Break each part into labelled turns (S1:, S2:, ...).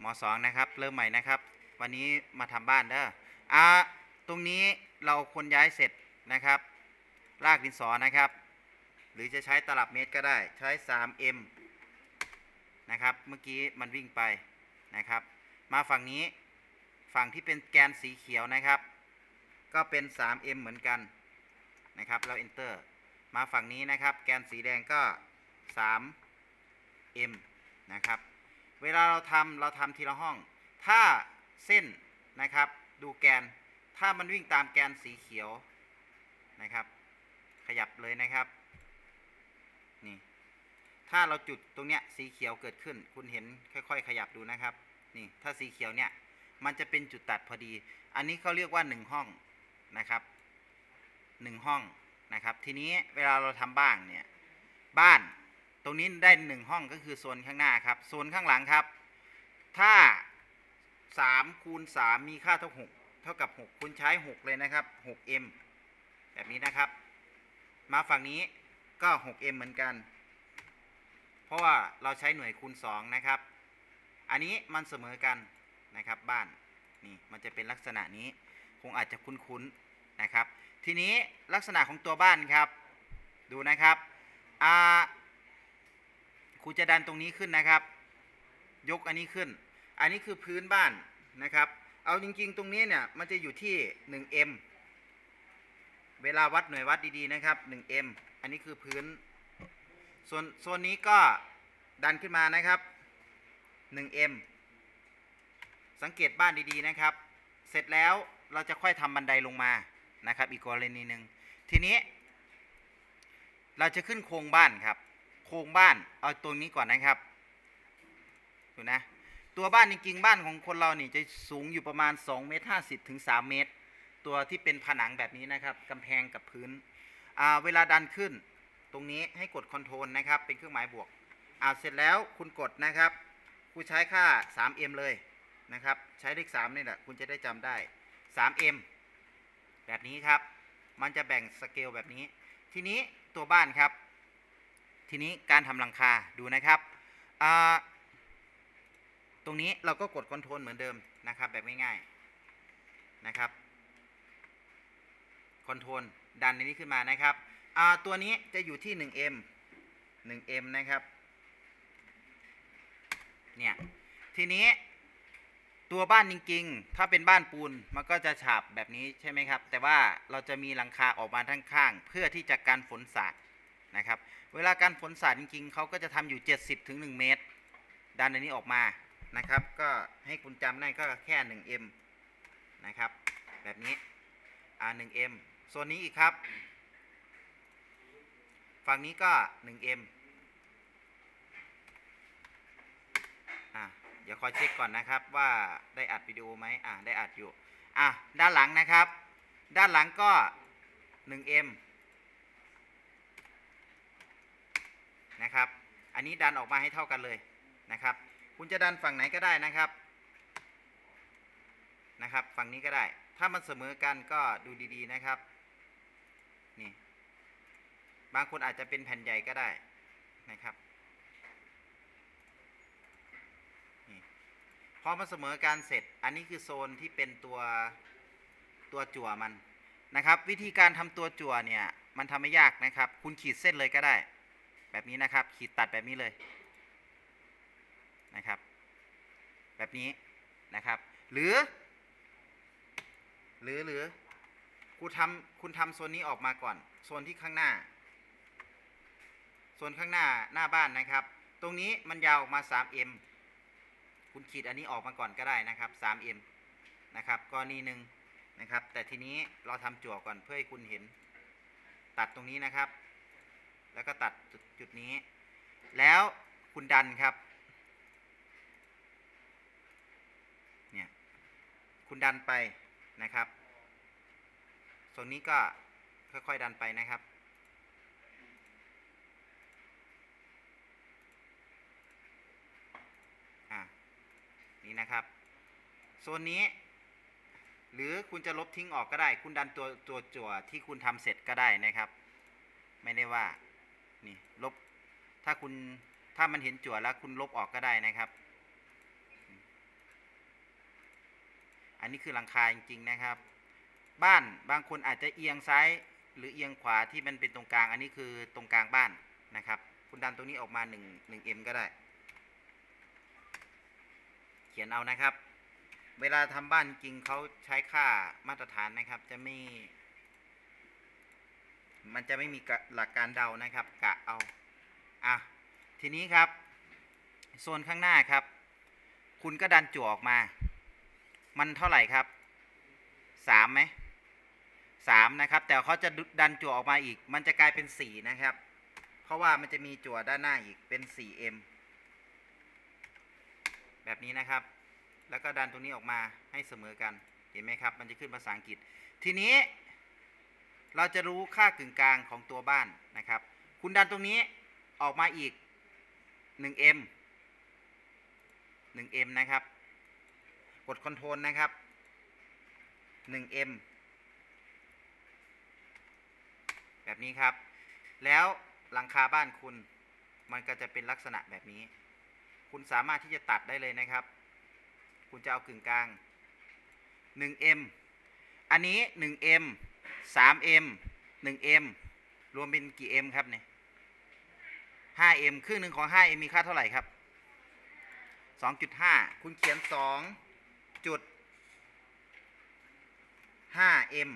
S1: หมอสองนะครับ เริ่มใหม่นะครับ วันนี้มาทำบ้านเด้ออ่าตรงนี้เราคนย้ายเสร็จนะครับลากดินสอนะครับ หรือจะใช้ตลับเมตรก็ได้ใช้ 3M นะครับ เมื่อกี้มันวิ่งไปนะครับ มาฝั่งนี้ฝั่งที่เป็นแกนสีเขียวนะครับ ก็เป็น 3M เหมือนกันนะครับเรา enter มาฝั่งนี้นะครับ แกนสีแดงก็ 3M นะครับ เวลาเราทำเราทำทีละห้อง ถ้าเส้นนะครับ ดูแกน ถ้ามันวิ่งตามแกนสีเขียวนะครับ ขยับเลยนะครับ นี่ ถ้าเราจุดตรงเนี้ยสีเขียวเกิดขึ้น คุณเห็นค่อย ๆ ขยับดูนะครับ นี่ ถ้าสีเขียวเนี่ยมันจะเป็นจุดตัดพอดี อันนี้เขาเรียกว่าหนึ่งห้องนะครับหนึ่งห้องนะครับ ทีนี้เวลาเราทำบ้านเนี่ย บ้าน รงนี้ได้หนึ่งห้องก็คือโซนข้างหน้าครับ โซนข้างหลังครับ ถ้าสามคูณสามมีค่าเท่าหกเท่ากับหกคุณใช้หกเลยนะครับหก m แบบนี้นะครับ มาฝั่งนี้ก็ 6m เอ็มเหมือนกัน เพราะว่าเราใช้หน่วยคูณ2นะครับ อันนี้มันเสมอกันนะครับบ้านนี่มันจะเป็นลักษณะนี้คงอาจจะคุ้นๆนะครับ ทีนี้ลักษณะของตัวบ้านครับ ดูนะครับอ่า ครูจะดันตรงนี้ขึ้นนะครับ ยกอันนี้ขึ้น อันนี้คือพื้นบ้านนะครับ เอาจริง ๆ ตรงนี้เนี่ยมันจะอยู่ที่ 1m เวลาวัดหน่วยวัดดีๆนะครับ 1m อันนี้คือพื้นส่วนโซนนี้ก็ดันขึ้นมานะครับ 1m สังเกตบ้านดีๆนะครับ เสร็จแล้วเราจะค่อยทำบันไดลงมานะครับ อีกกรณีหนึ่งทีนี้ เราจะขึ้นโครงบ้านครับ โครงบ้านเอาตรงนี้ก่อนนะครับดูนะตัวบ้านจริงๆบ้านของคนเรานี่จะสูงอยู่ประมาณ2เมตร50ถึง3เมตร ตัวที่เป็นผนังแบบนี้นะครับกำแพงกับพื้นเวลาดันขึ้นตรงนี้ให้กดคอนโทรลนะครับ เป็นเครื่องหมายบวกเอาเสร็จแล้วคุณกดนะครับ คุณใช้ค่า 3m เลยนะครับ ใช้เลข3นี่แหละคุณจะได้จำได้ 3m แบบนี้ครับ มันจะแบ่งสเกลแบบนี้ ทีนี้ตัวบ้านครับ ทีนี้การทำหลังคาดูนะครับตรงนี้เราก็กดคอนโทรลเหมือนเดิมนะครับแบบง่ายๆนะครับคอนโทรลดันในนี้ขึ้นมานะครับตัวนี้จะอยู่ที่ 1m 1m นะครับเนี่ยทีนี้ตัวบ้านจริงๆ ถ้าเป็นบ้านปูนมันก็จะฉาบแบบนี้ใช่ไหมครับ แต่ว่าเราจะมีหลังคาออกมาทั้งข้าง เพื่อที่จะกันฝนสาด นะครับ เวลาการฝนสาดจริงๆเขาก็จะทำอยู่ 70ถึง1เมตร ดันอันนี้ออกมานะครับ ก็ให้คุณจำได้ก็แค่ 1m นะครับ แบบนี้อ่า 1m โซนนี้อีกครับ ฝั่งนี้ก็ 1m อะเดี๋ยวคอยเช็คก่อนนะครับว่าได้อัดวิดีโอไหมอะได้อัดอยู่อะด้านหลังนะครับ ด้านหลังก็ 1m นะครับ อันนี้ดันออกมาให้เท่ากันเลยนะครับ คุณจะดันฝั่งไหนก็ได้นะครับนะครับ ฝั่งนี้ก็ได้ ถ้ามันเสมอกันก็ดูดีๆนะครับ นี่ บางคนอาจจะเป็นแผ่นใหญ่ก็ได้นะครับนี่พอมันเสมอการเสร็จ อันนี้คือโซนที่เป็นตัวตัวจั่วมันนะครับ วิธีการทำตัวจั่วเนี่ย มันทำไม่ยากนะครับ คุณขีดเส้นเลยก็ได้ แบบนี้นะครับ ขีดตัดแบบนี้เลยนะครับ แบบนี้นะครับ หรือ หรือหรือคุณทำคุณทำโซนนี้ออกมาก่อน โซนที่ข้างหน้า โซนข้างหน้าหน้าบ้านนะครับ ตรงนี้มันยาวออกมา 3m คุณขีดอันนี้ออกมาก่อนก็ได้นะครับ 3m นะครับกรณีหนึ่งนะครับ แต่ทีนี้เราทำจั่วก่อนเพื่อให้คุณเห็น ตัดตรงนี้นะครับ แล้วก็ตัดจุดจดนี้ แล้วคุณดันครับ เนี่ย คุณดันไปนะครับส่วนนี้ก็ค่อยๆดันไปนะครับ อะ นี่นะครับ โซนนี้หรือคุณจะลบทิ้งออกก็ได้ คุณดันตัวตัวจั่วที่คุณทำเสร็จก็ได้นะครับ ไม่ได้ว่า นี่ลบ ถ้าคุณถ้ามันเห็นจั่วแล้วคุณลบออกก็ได้นะครับ อันนี้คือหลังคาจริงๆนะครับ บ้านบางคนอาจจะเอียงซ้าย หรือเอียงขวาที่มันเป็นตรงกลาง อันนี้คือตรงกลางบ้านนะครับ คุณดันตรงนี้ออกมา1 1 m ก็ได้ เขียนเอานะครับ เวลาทำบ้านจริงเขาใช้ค่ามาตรฐานนะครับ จะไม่ มันจะไม่มีหลักการเดานะครับ กะเอา อะ ทีนี้ครับ โซนข้างหน้าครับ คุณก็ดันจั่วออกมา มันเท่าไหร่ครับสามไหมสามนะครับ แต่เขาจะดันจั่วออกมาอีก มันจะกลายเป็นสี่นะครับ เพราะว่ามันจะมีจั่วด้านหน้าอีกเป็น 4m แบบนี้นะครับ แล้วก็ดันตรงนี้ออกมาให้เสมอกัน เห็นไหมครับ มันจะขึ้นภาษาอังกฤษ ทีนี้ เราจะรู้ค่ากึ่งกลางของตัวบ้านนะครับ คุณดันตรงนี้ออกมาอีก 1m 1m นะครับ กดคอนโทรลนะครับ 1m แบบนี้ครับ แล้วหลังคาบ้านคุณมันก็จะเป็นลักษณะแบบนี้ คุณสามารถที่จะตัดได้เลยนะครับ คุณจะเอากึ่งกลาง 1m อันนี้ 1m 3m 1m รวมเป็นกี่ m ครับเนี่ย 5m ครึ่งหนึ่งของ 5m มีค่าเท่าไหร่ครับ2.5คุณเขียน2จุด 5m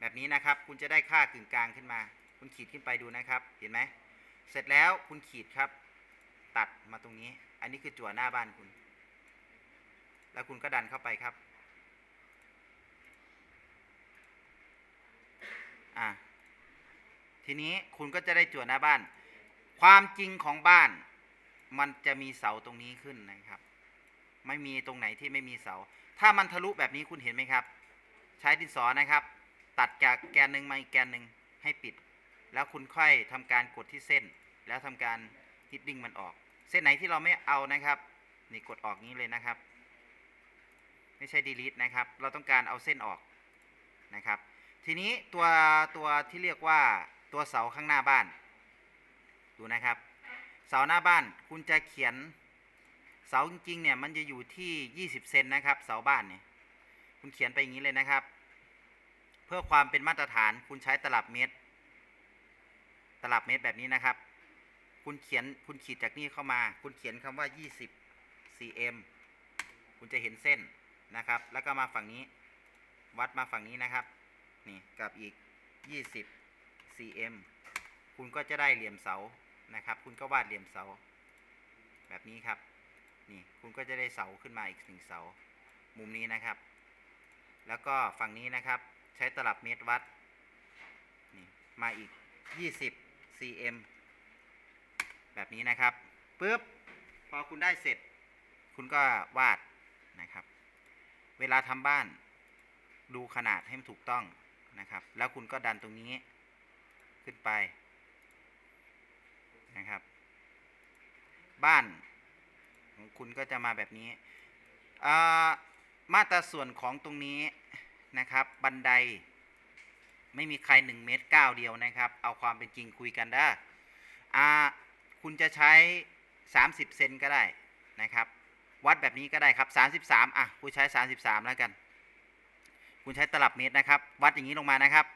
S1: แบบนี้นะครับ คุณจะได้ค่ากึ่งกลางขึ้นมา คุณขีดขึ้นไปดูนะครับ เห็นไหม เสร็จแล้วคุณขีดครับ ตัดมาตรงนี้ อันนี้คือจั่วหน้าบ้านคุณ แล้วคุณก็ดันเข้าไปครับ อะทีนี้คุณก็จะได้จั่วหน้าบ้าน ความจริงของบ้าน มันจะมีเสาตรงนี้ขึ้นนะครับ ไม่มีตรงไหนที่ไม่มีเสา ถ้ามันทะลุแบบนี้คุณเห็นไหมครับ ใช้ดินสอนะครับ ตัดจากแกนหนึ่งมาอีกแกนหนึ่งให้ปิด แล้วคุณค่อยทำการกดที่เส้น แล้วทำการฮิตดิ้งมันออก เส้นไหนที่เราไม่เอานะครับนี่กดออกนี้เลยนะครับ ไม่ใช่ delete นะครับ เราต้องการเอาเส้นออกนะครับ ทีนี้ตัวตัวที่เรียกว่าตัวเสาข้างหน้าบ้าน ดูนะครับ เสาหน้าบ้านคุณจะเขียนเสาจริงๆเนี่ยมันจะอยู่ที่ 20 เซนนะครับ เสาบ้านเนี่ยคุณเขียนไปอย่างนี้เลยนะครับ เพื่อความเป็นมาตรฐานคุณใช้ตลับเมตร ตลับเมตรแบบนี้นะครับ คุณเขียนคุณขีดจากนี่เข้ามา คุณเขียนคำว่า 20 cm คุณจะเห็นเส้นนะครับ แล้วก็มาฝั่งนี้ วัดมาฝั่งนี้นะครับ นี่กับอีก 20 cm คุณก็จะได้เหลี่ยมเสานะครับ คุณก็วาดเหลี่ยมเสา แบบนี้ครับ นี่คุณก็จะได้เสาขึ้นมาอีกหนึ่งเสา มุมนี้นะครับ แล้วก็ฝั่งนี้นะครับ ใช้ตลับเมตรวัดนี่มาอีก 20 cm แบบนี้นะครับปุ๊บพอคุณได้เสร็จ คุณก็วาดนะครับ เวลาทำบ้านดูขนาดให้มันถูกต้อง นะครับ แล้วคุณก็ดันตรงนี้ขึ้นไปนะครับ บ้านของคุณก็จะมาแบบนี้ มาตราส่วนของตรงนี้นะครับ บันไดไม่มีใคร1เมตร9เดียวนะครับ เอาความเป็นจริงคุยกันได้คุณจะใช้ 30 เซนก็ได้นะครับ วัดแบบนี้ก็ได้ครับ 33 อะคุณใช้ 33 แล้วกัน คุณใช้ตลับเมตรนะครับ วัดอย่างนี้ลงมานะครับ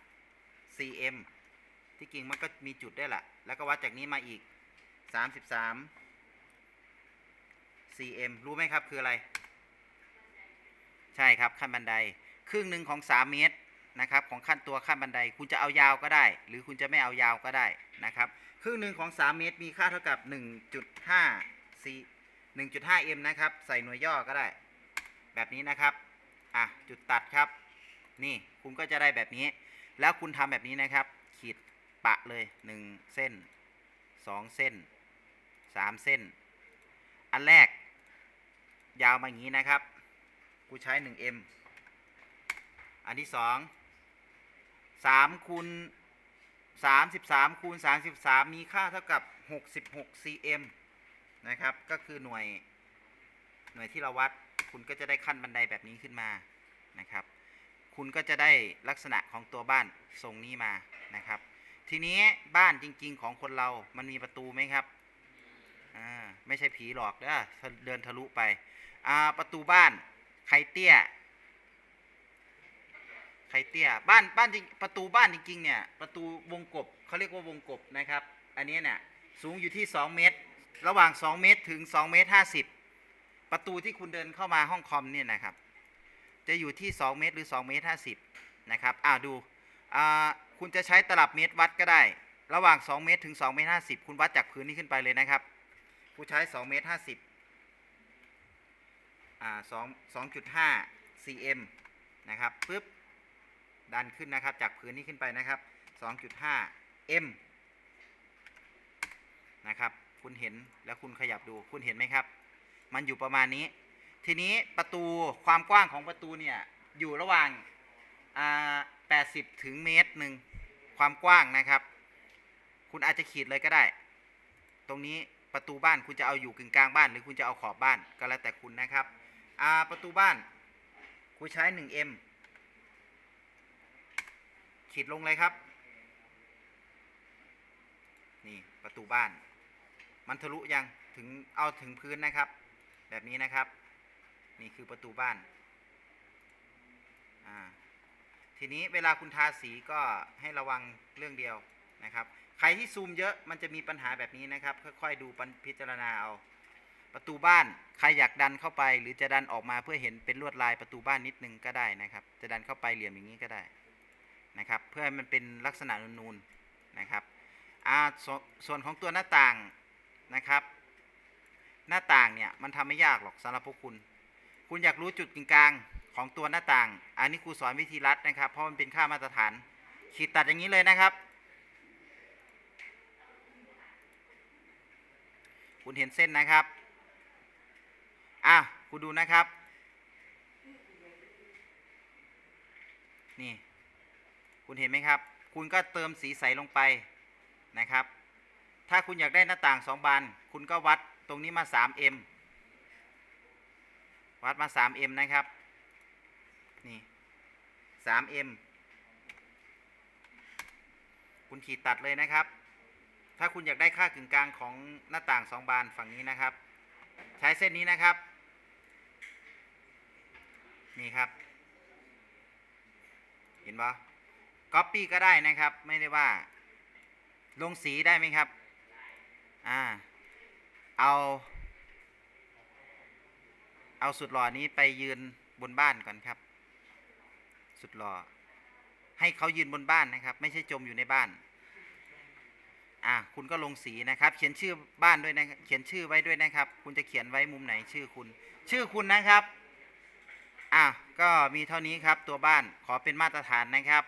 S1: 33 cm ที่จริงมันก็มีจุดได้แหละ แล้วก็วัดจากนี้มาอีก33 cm รู้ไหมครับคืออะไร ใช่ครับขั้นบันได ครึ่งหนึ่งของ3เมตรนะครับของขั้นตัวขั้นบันไดคุณจะเอายาวก็ได้ หรือคุณจะไม่เอายาวก็ได้นะครับครึ่งหนึ่งของ3เมตรมีค่าเท่ากับ 1.5 c 1.5 m นะครับ ใส่หน่วยย่อก็ได้ แบบนี้นะครับอะจุดตัดครับ นี่คุณก็จะได้แบบนี้ แล้วคุณทำแบบนี้นะครับ ขีดปะเลย 1 เส้น 2 เส้น 3 เส้น อันแรก ยาวมาอย่างนี้นะครับ กูใช้ 1m อันที่ 2 3คูณ33คูณ33 มีค่าเท่ากับ 66 cm นะครับ ก็คือหน่วยหน่วยที่เราวัด คุณก็จะได้ขั้นบันไดแบบนี้ขึ้นมานะครับ คุณก็จะได้ลักษณะของตัวบ้านทรงนี้มานะครับ ทีนี้บ้านจริง ๆ ของคนเรามันมีประตูไหมครับอ่าไม่ใช่ผีหลอกเด้อเดินทะลุไปอ่าประตูบ้านใครเตี้ยใครเตี้ยบ้านบ้านจริงประตูบ้านจริงๆเนี่ยประตูวงกบเขาเรียกว่าวงกบนะครับ อันนี้เนี่ยสูงอยู่ที่ 2 เมตร ระหว่าง 2 เมตรถึง 2 เมตร 50 ประตูที่คุณเดินเข้ามาห้องคอมเนี่ยนะครับ จะอยู่ที่ 2 เมตรหรือ 2 เมตร 50 นะครับ อ่าดู อ่า คุณจะใช้ตลับเมตรวัดก็ได้ ระหว่าง 2 เมตรถึง 2 เมตร 50 คุณวัดจากพื้นนี้ขึ้นไปเลยนะครับคุณใช้ 2 เมตร 50 อ่า2 2.5 cm นะครับ ปึ๊บ ดันขึ้นนะครับ จากพื้นนี้ขึ้นไปนะครับ 2.5 m นะครับ คุณเห็นแล้วคุณขยับดู คุณเห็นไหมครับ มันอยู่ประมาณนี้ ทีนี้ประตูความกว้างของประตูเนี่ยอยู่ระหว่างอ่า80ถึงเมตรหนึ่งความกว้างนะครับ คุณอาจจะขีดเลยก็ได้ ตรงนี้ประตูบ้านคุณจะเอาอยู่กึ่งกลางบ้าน หรือคุณจะเอาขอบบ้านก็แล้วแต่คุณนะครับประตูบ้านคุณใช้ 1m ขีดลงเลยครับ นี่ประตูบ้าน มันทะลุยังถึงเอาถึงพื้นนะครับ แบบนี้นะครับ นี่คือประตูบ้าน ทีนี้เวลาคุณทาสีก็ให้ระวังเรื่องเดียวนะครับ ใครที่ซูมเยอะมันจะมีปัญหาแบบนี้นะครับ ค่อยๆดูพิจารณาเอา ประตูบ้านใครอยากดันเข้าไป หรือจะดันออกมาเพื่อเห็นเป็นลวดลายประตูบ้านนิดนึงก็ได้นะครับ จะดันเข้าไปเหลี่ยมอย่างนี้ก็ได้นะครับ เพื่อให้มันเป็นลักษณะนูนๆนะครับสส่วนของตัวหน้าต่างนะครับ หน้าต่างเนี่ยมันทำไม่ยากหรอกสำหรับพวกคุณ คุณอยากรู้จุดกึ่งกลางของตัวหน้าต่าง อันนี้ครูสอนวิธีรัดนะครับ เพราะมันเป็นค่ามาตรฐาน ขีดตัดอย่างนี้เลยนะครับ คุณเห็นเส้นนะครับ อะคุณดูนะครับ นี่ คุณเห็นไหมครับ คุณก็เติมสีใสลงไปนะครับ ถ้าคุณอยากได้หน้าต่างสองบาน คุณก็วัด ตรงนี้มา 3m วัดมา 3m นะครับ นี่ 3m คุณขีดตัดเลยนะครับ ถ้าคุณอยากได้ค่ากึ่งกลางของหน้าต่างสองบานฝั่งนี้นะครับ ใช้เส้นนี้นะครับ นี่ครับ เห็นปะก๊อปปี้ก็ได้นะครับ ไม่ได้ว่า ลงสีได้ไหมครับ อ่า เอา เอาสุดหล่อนี้ไปยืนบนบ้านก่อนครับ สุดหล่อให้เขายืนบนบ้านนะครับ ไม่ใช่จมอยู่ในบ้าน อะคุณก็ลงสีนะครับ เขียนชื่อบ้านด้วยนะเขียนชื่อไว้ด้วยนะครับ คุณจะเขียนไว้มุมไหนชื่อคุณ ชื่อคุณนะครับ อะก็มีเท่านี้ครับตัวบ้านขอเป็นมาตรฐานนะครับ